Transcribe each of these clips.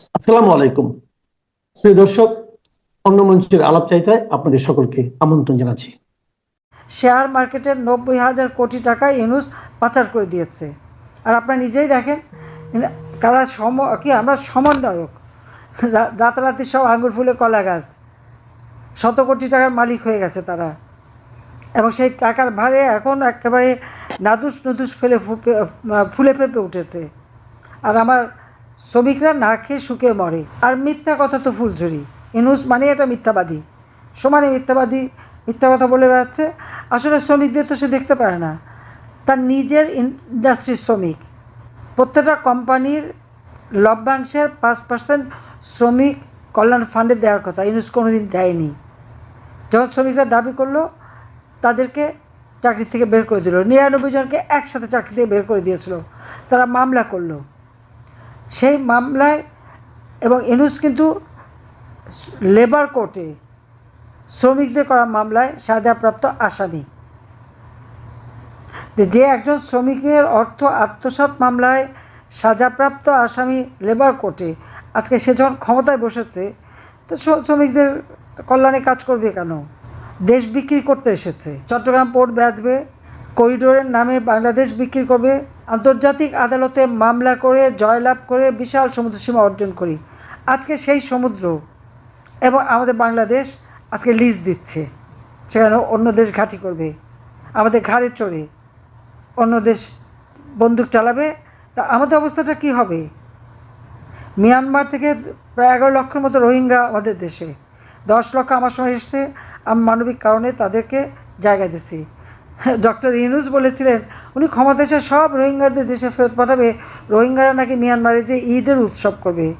আসসালামু আলাইকুম। প্রিয় দর্শক, অন্য মঞ্চের আলাপ চাইতায় আপনাদের সকলকে আমন্ত্রণ জানাচ্ছি। শেয়ার মার্কেটের নব্বই হাজার কোটি টাকা ইউনুস পাচার করে দিয়েছে। আর আপনারা নিজেই দেখেন, কারা সম, কি আমরা সমন্বয়ক? রাতারাতি সব আঙ্গুর ফুলে কলা গাছ। শত কোটি টাকার মালিক হয়ে গেছে তারা। এবং সেই টাকার ভারে এখন একেবারে নাদুস নুদুস ফেলে ফুলে ফেপে উঠেছে। আর আমার শ্রমিকরা না খেয়ে শুকে মরে। আর মিথ্যা কথা তো ফুলঝুরি। ইনুস মানে এটা মিথ্যাবাদী। সমানে মিথ্যাবাদী, মিথ্যা কথা বলে বেড়াচ্ছে। আসলে শ্রমিকদের তো সে দেখতে পারে না। তার নিজের ইন্ডাস্ট্রির শ্রমিক। প্রত্যেকটা কোম্পানির লভ্যাংশের পাঁচ পার্সেন্ট শ্রমিক কল্যাণ ফান্ডে দেওয়ার কথা। ইউনুস কোনো দিন দেয়নি। যখন শ্রমিকরা দাবি করল, তাদেরকে চাকরি থেকে বের করে দিল। নিরানব্বই জনকে একসাথে চাকরি থেকে বের করে দিয়েছিল। তারা মামলা করল। সেই মামলায় এবং ইনুস কিন্তু লেবার কোর্টে শ্রমিকদের করা মামলায় সাজাপ্রাপ্ত আসামি। যে একজন শ্রমিকের অর্থ আত্মসাৎ মামলায় সাজাপ্রাপ্ত আসামি লেবার কোর্টে আজকে সে যখন ক্ষমতায় বসেছে, তো শ্রমিকদের কল্যাণে কাজ করবে কেন? দেশ বিক্রি করতে এসেছে, চট্টগ্রাম পোর্ট বেচবে করিডোরের নামে বাংলাদেশ বিক্রি করবে। আন্তর্জাতিক আদালতে মামলা করে জয়লাভ করে বিশাল সমুদ্র সীমা অর্জন করি। আজকে সেই সমুদ্র এবং আমাদের বাংলাদেশ আজকে লিজ দিচ্ছে। সেখানে অন্য দেশ ঘাঁটি করবে। আমাদের ঘাড়ে চড়ে। অন্য দেশ বন্দুক চালাবে। তা আমাদের অবস্থাটা কি হবে? মিয়ানমার থেকে প্রায় এগারো লক্ষের মতো রোহিঙ্গা আমাদের দেশে। দশ লক্ষ আমার সময় এসছে। আমি মানবিক কারণে তাদেরকে জায়গা দিছি ডক্টর ইউনুস বলেছিলেন, উনি ক্ষমতা এসে সব রোহিঙ্গাদের দেশে ফেরত পাঠাবে। রোহিঙ্গারা নাকি মিয়ানমারে যে ঈদের উৎসব করবে।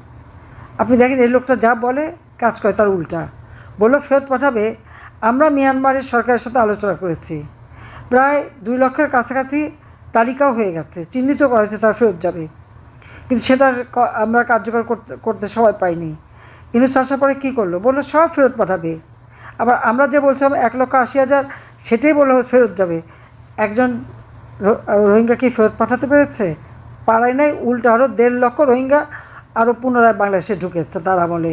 আপনি দেখেন, এই লোকটা যা বলে, কাজ করে তার উল্টা। বলল, ফেরত পাঠাবে। আমরা মিয়ানমারের সরকারের সাথে আলোচনা করেছি। প্রায় দুই লক্ষের কাছাকাছি তালিকাও হয়ে গেছে। চিহ্নিত করা হয়েছে, তার ফেরত যাবে। কিন্তু সেটা আমরা কার্যকর করতে করতে সময় পাইনি। ইনুস আসার পরে কী করল? বলল, সব ফেরত পাঠাবে। আবার আমরা যে বলছিলাম এক লক্ষ আশি হাজার, সেটাই বলে ফেরত যাবে। একজন রোহিঙ্গা কি ফেরত পাঠাতে পেরেছে? পাড়ায় নাই, উল্টো আরও দেড় লক্ষ রোহিঙ্গা আরও পুনরায় বাংলাদেশে ঢুকেছে তার আমলে।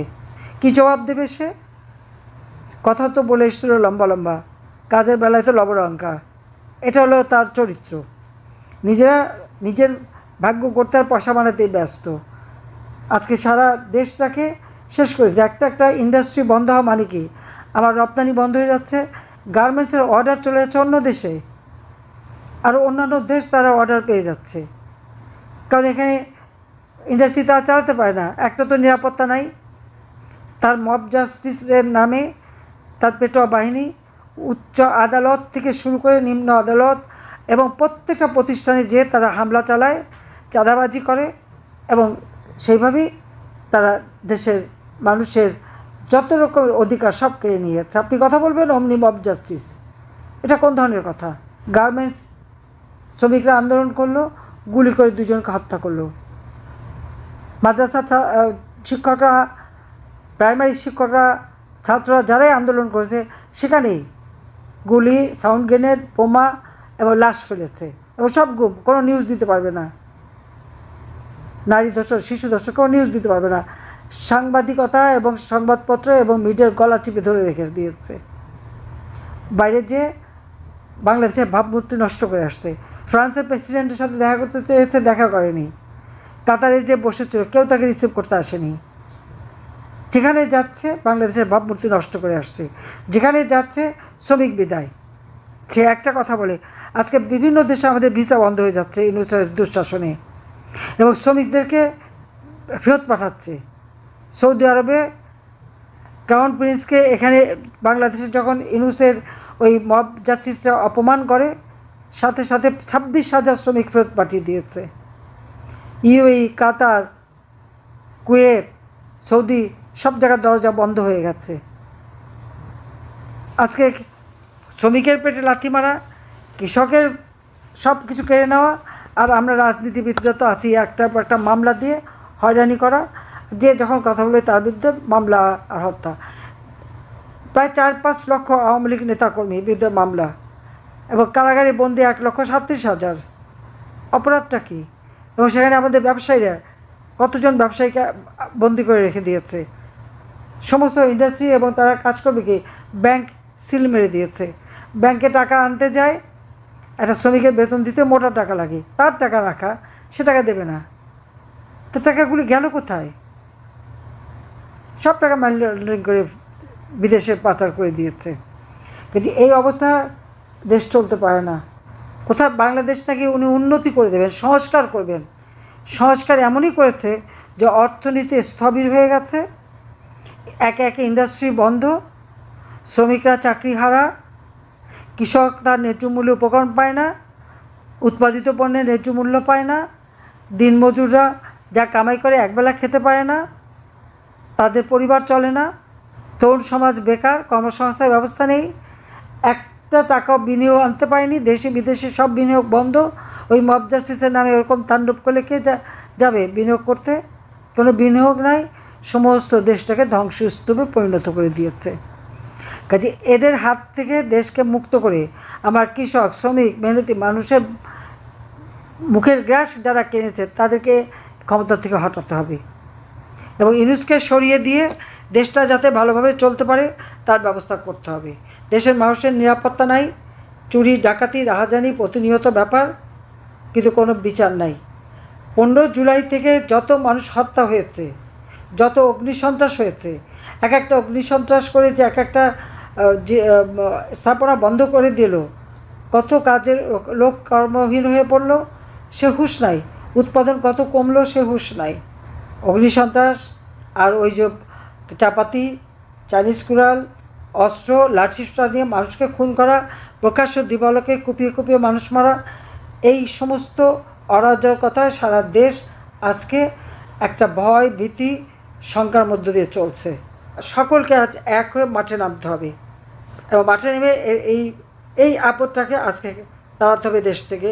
কী জবাব দেবে সে? কথা তো বলে এসেছিল লম্বা লম্বা। কাজের বেলায় তো লবরঙ্কা এটা হলো তার চরিত্র। নিজেরা নিজের ভাগ্য করতে আর পয়সা বানাতেই ব্যস্ত। আজকে সারা দেশটাকে শেষ করেছে একটা একটা ইন্ডাস্ট্রি বন্ধ হওয়া মানে কি? আমার রপ্তানি বন্ধ হয়ে যাচ্ছে। গার্মেন্টসের অর্ডার চলে যাচ্ছে অন্য দেশে। আর অন্যান্য দেশ তারা অর্ডার পেয়ে যাচ্ছে। কারণ এখানে ইন্ডাস্ট্রি তারা চালাতে পারে না। একটা তো নিরাপত্তা নাই। তার মব জাস্টিসের নামে তার পেটোয়া বাহিনী উচ্চ আদালত থেকে শুরু করে নিম্ন আদালত এবং প্রত্যেকটা প্রতিষ্ঠানে যে তারা হামলা চালায়, চাঁদাবাজি করে এবং সেইভাবেই তারা দেশের মানুষের যত রকমের অধিকার সব কেড়ে নিয়ে যাচ্ছে আপনি কথা বলবেন অমনি মব জাস্টিস এটা কোন ধরনের কথা? গার্মেন্টস শ্রমিকরা আন্দোলন করল, গুলি করে দুজনকে হত্যা করল। মাদ্রাসা শিক্ষকরা প্রাইমারি শিক্ষকরা, ছাত্ররা যারাই আন্দোলন করেছে, সেখানেই গুলি সাউন্ড গ্রেনেড বোমা এবং লাশ ফেলেছে। এবং সব গুম, কোনো নিউজ দিতে পারবে না। নারী ধর্ষণ শিশু ধর্ষণ কোনো নিউজ দিতে পারবে না। সাংবাদিকতা এবং সংবাদপত্র এবং মিডিয়ার গলা চিপে ধরে রেখে দিয়েছে। বাইরে যে বাংলাদেশের ভাবমূর্তি নষ্ট করে আসছে। ফ্রান্সের প্রেসিডেন্টের সাথে দেখা করতে চেয়েছে, দেখা করেনি। কাতারে যে বসেছিল, কেউ তাকে রিসিভ করতে আসেনি। যেখানে যাচ্ছে, বাংলাদেশের ভাবমূর্তি নষ্ট করে আসছে। যেখানে যাচ্ছে, শ্রমিক বিদায়। সে একটা কথা বলে, আজকে বিভিন্ন দেশে আমাদের ভিসা বন্ধ হয়ে যাচ্ছে ইউনুসের দুঃশাসনে। এবং শ্রমিকদেরকে ফেরত পাঠাচ্ছে। সৌদি আরবে ক্রাউন প্রিন্সকে এখানে বাংলাদেশে যখন ইনুসের ওই মব জাস্টিসটা অপমান করে, সাথে সাথে ছাব্বিশ হাজার শ্রমিক ফেরত পাঠিয়ে দিয়েছে। ইউই কাতার, কুয়েত, সৌদি সব জায়গার দরজা বন্ধ হয়ে গেছে। আজকে শ্রমিকের পেটে লাথি মারা, কৃষকের সব কিছু কেড়ে নেওয়া, আর আমরা রাজনীতিবিদরা তো আছি, একটা একটা মামলা দিয়ে হয়রানি করা যে যখন কথা বলে তার বিরুদ্ধে মামলা আর হত্যা। প্রায় চার পাঁচ লক্ষ আওয়ামী লীগ নেতাকর্মীর বিরুদ্ধে মামলা এবং কারাগারে বন্দি এক লক্ষ সাতত্রিশ হাজার। অপরাধটা কী? এবং সেখানে আমাদের ব্যবসায়ীরা কতজন ব্যবসায়ীকে বন্দি করে রেখে দিয়েছে? সমস্ত ইন্ডাস্ট্রি এবং তারা কাজ করবে কি ব্যাংক সিল মেরে দিয়েছে। ব্যাংকে টাকা আনতে যায়, একটা শ্রমিকের বেতন দিতে মোটা টাকা লাগে, তার টাকা রাখা, সে টাকা দেবে না। তো টাকাগুলি গেল কোথায়? সব টাকা লন্ডারিং করে বিদেশে পাচার করে দিয়েছে। কিন্তু এই অবস্থা দেশ চলতে পারে না। কোথাও বাংলাদেশটাকে উনি উন্নতি করে দেবেন, সংস্কার করবেন। সংস্কার এমনই করেছে যে অর্থনীতি স্থবির হয়ে গেছে, একে একে ইন্ডাস্ট্রি বন্ধ, শ্রমিকরা চাকরি হারা, কৃষক তার ন্যায্য মূল্য উপকরণ পায় না, উৎপাদিত পণ্যের ন্যায্য মূল্য পায় না, দিনমজুররা যা কামাই করে একবেলা খেতে পারে না তাদের পরিবার চলে না। তরুণ সমাজ বেকার কর্মসংস্থার ব্যবস্থা নেই। একটা টাকাও বিনিয়োগ আনতে পারেনি। দেশে বিদেশে সব বিনিয়োগ বন্ধ। ওই মব জাস্টিসের নামে ওরকম তাণ্ডব করলে কে যাবে বিনিয়োগ করতে? কোনো বিনিয়োগ নাই। সমস্ত দেশটাকে ধ্বংসস্তূপে পরিণত করে দিয়েছে। কাজে এদের হাত থেকে দেশকে মুক্ত করে আমার কৃষক, শ্রমিক, মেহনতি মানুষের মুখের গ্রাস যারা কিনেছে, তাদেরকে ক্ষমতা থেকে হটাতে হবে। এবং ইউনুসকে সরিয়ে দিয়ে দেশটা যাতে ভালোভাবে চলতে পারে, তার ব্যবস্থা করতে হবে। দেশের মানুষের নিরাপত্তা নাই, চুরি, ডাকাতি, রাহাজানি প্রতিনিয়ত ব্যাপার, কিন্তু কোনো বিচার নাই। পনেরো জুলাই থেকে যত মানুষ হত্যা হয়েছে, যত অগ্নিসন্ত্রাস হয়েছে, এক একটা অগ্নিসন্ত্রাস করে যে এক একটা যে স্থাপনা বন্ধ করে দিল, কত কাজের লোক কর্মহীন হয়ে পড়ল, সে হুঁশ নাই। উৎপাদন কত কমলো, সে হুশ নাই। অগ্নিসন্ত্রাস আর ওই যে চাপাতি, চাইনিজ কুড়াল, অস্ত্র লাঠিসোঁটা নিয়ে মানুষকে খুন করা, প্রকাশ্য দিবালকে কুপিয়ে কুপিয়ে মানুষ মারা, এই সমস্ত অরাজকতায় সারা দেশ আজকে একটা ভয়, ভীতি, শঙ্কার মধ্য দিয়ে চলছে। সকলকে আজ এক হয়ে মাঠে নামতে হবে এবং মাঠে নেমে এই এই আপদটাকে আজকে তাড়াতে হবে দেশ থেকে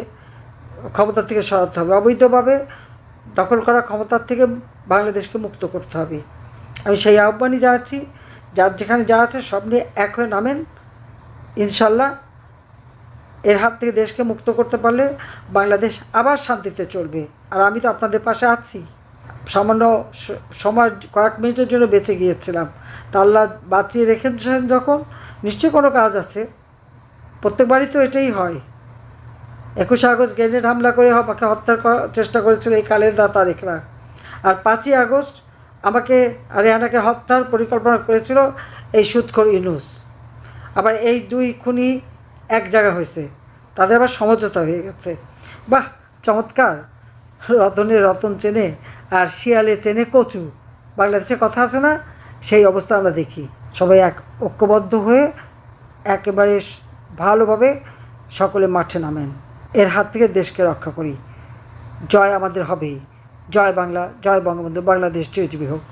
ক্ষমতা থেকে সরাতে হবে। অবৈধভাবে দখল করা ক্ষমতার থেকে বাংলাদেশকে মুক্ত করতে হবে। আমি সেই আহ্বানই জানাচ্ছি, যার যেখানে যা আছে সব নিয়ে এক হয়ে নামেন। ইনশাল্লাহ এর হাত থেকে দেশকে মুক্ত করতে পারলে বাংলাদেশ আবার শান্তিতে চলবে। আর আমি তো আপনাদের পাশে আছি। সামান্য সময় কয়েক মিনিটের জন্য বেঁচে গিয়েছিলাম। তা আল্লাহ বাঁচিয়ে রেখেছেন যখন, নিশ্চয়ই কোনো কাজ আছে। প্রত্যেকবারই তো এটাই হয়। একুশে আগস্ট গ্রেনেড হামলা করে আমাকে হত্যার চেষ্টা করেছিল এই কালের দা তারিখরা আর পাঁচই আগস্ট আমাকে রেহানাকে হত্যার পরিকল্পনা করেছিল এই সুৎখর ইউনুস। আবার এই দুই খুনি এক জায়গা হয়েছে, তাদের আবার সমঝোতা হয়ে গেছে। বাহ, চমৎকার। রতনে রতন চেনে আর শিয়ালে চেনে কচু। বাংলাদেশে কথা আছে না? সেই অবস্থা আমরা দেখি। সবাই এক ঐক্যবদ্ধ হয়ে একেবারে ভালোভাবে সকলে মাঠে নামেন। এর হাত থেকে দেশকে রক্ষা করি। জয় আমাদের হবেই। জয় বাংলা জয় বঙ্গবন্ধু বাংলাদেশ চিরজীবী হোক